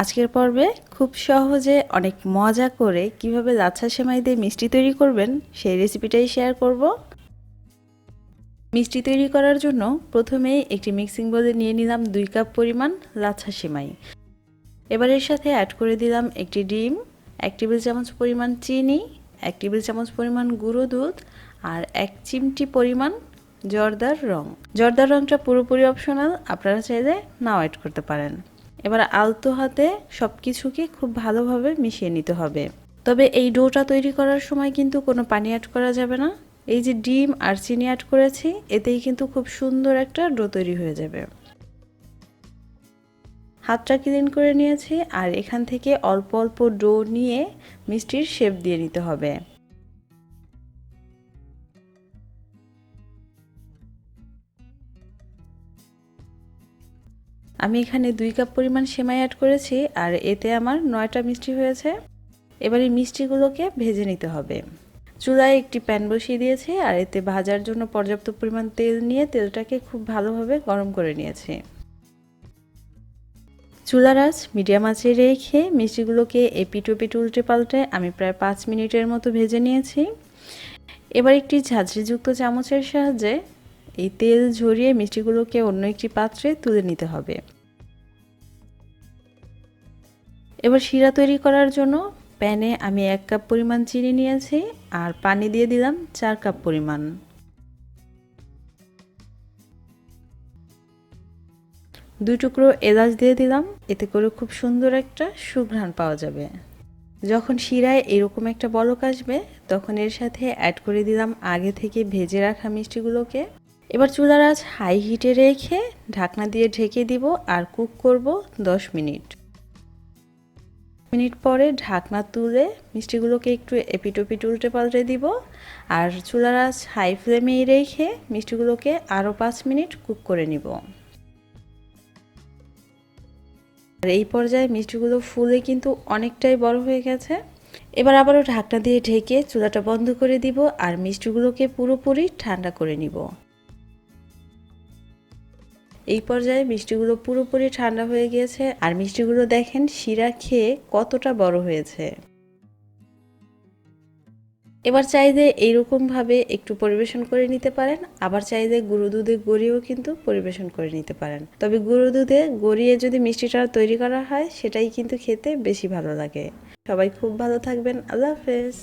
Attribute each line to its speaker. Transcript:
Speaker 1: আজকের পর্বে খুব সহজে অনেক মজা করে কীভাবে লাচ্ছা সেমাই দিয়ে মিষ্টি তৈরি করবেন সেই রেসিপিটাই শেয়ার করব। মিষ্টি তৈরি করার জন্য প্রথমেই একটি মিক্সিং বোলে নিয়ে নিলাম দুই কাপ পরিমাণ লাচ্ছা সেমাই। এবার এর সাথে অ্যাড করে দিলাম একটি ডিম, এক টেবিল চামচ পরিমাণ চিনি, এক টেবিল চামচ পরিমাণ গুঁড়ো দুধ আর এক চিমটি পরিমাণ জর্দার রং। জর্দার রংটা পুরোপুরি অপশনাল আপনারা চাইলে নাও অ্যাড করতে পারেন। এবার আলতো হাতে সব কিছুকে খুব ভালোভাবে মিশিয়ে নিতে হবে। তবে এই ডোটা তৈরি করার সময় কিন্তু কোনো পানি অ্যাড করা যাবে না। এই যে ডিম আর চিনি অ্যাড করেছি, এতেই কিন্তু খুব সুন্দর একটা ডো তৈরি হয়ে যাবে। হাতটা ক্লিন করে নিয়েছি আর এখান থেকে অল্প অল্প ডো নিয়ে মিষ্টির শেপ দিয়ে নিতে হবে। আমি এখানে দুই কাপ পরিমাণ সেমাই অ্যাড করেছি আর এতে আমার নয়টা মিষ্টি হয়েছে। এবার এই মিষ্টিগুলোকে ভেজে নিতে হবে। চুলায় একটি প্যান বসিয়ে দিয়েছি আর এতে ভাজার জন্য পর্যাপ্ত পরিমাণ তেল নিয়ে তেলটাকে খুব ভালোভাবে গরম করে নিয়েছি। চুলার আঁচ মিডিয়াম আঁচে রেখে মিষ্টিগুলোকে এপিটো পিট উল্টে পাল্টে আমি প্রায় পাঁচ মিনিটের মতো ভেজে নিয়েছি। এবার একটি ঝাঁঝরিযুক্ত চামচের সাহায্যে এই তেল ঝরিয়ে মিষ্টিগুলোকে অন্য একটি পাত্রে তুলে নিতে হবে। এবার শিরা তৈরি করার জন্য প্যানে আমি এক কাপ পরিমাণ চিনি নিয়েছি আর পানি দিয়ে দিলাম চার কাপ পরিমাণ। দুই টুকরো এলাচ দিয়ে দিলাম, এতে করে খুব সুন্দর একটা সুঘ্রাণ পাওয়া যাবে। যখন শিরায় এরকম একটা বলক আসবে, তখন এর সাথে অ্যাড করে দিলাম আগে থেকে ভেজে রাখা মিষ্টিগুলোকে। এবার চুলার আঁচ হাই হিটে রেখে ঢাকনা দিয়ে ঢেকে দিব আর কুক করব দশ মিনিট। মিনিট পরে ঢাকনা তুলে মিষ্টিগুলোকে একটু এপিটোপিট উল্টে পাল্টে দিব আর চুলার আঁচ হাই ফ্লেমেই রেখে মিষ্টিগুলোকে আরও পাঁচ মিনিট কুক করে নিব। আর এই পর্যায়ে মিষ্টিগুলো ফুলে কিন্তু অনেকটাই বড় হয়ে গেছে। এবার আবারও ঢাকনা দিয়ে ঢেকে চুলাটা বন্ধ করে দিব আর মিষ্টিগুলোকে পুরোপুরি ঠান্ডা করে নিব। এই পর্যায়ে মিষ্টিগুলো পুরোপুরি ঠান্ডা হয়ে গিয়েছে আর মিষ্টিগুলো দেখেন শিরা খেয়ে কতটা বড় হয়েছে। এবার চাইলে এইরকমভাবে একটু পরিবেশন করে নিতে পারেন, আবার চাইলে গুঁড়ো দুধে গড়িয়েও কিন্তু পরিবেশন করে নিতে পারেন। তবে গুঁড়ো দুধে গড়িয়ে যদি মিষ্টিটা তৈরি করা হয়, সেটাই কিন্তু খেতে বেশি ভালো লাগে। সবাই খুব ভালো থাকবেন, আল্লাহ হাফেজ।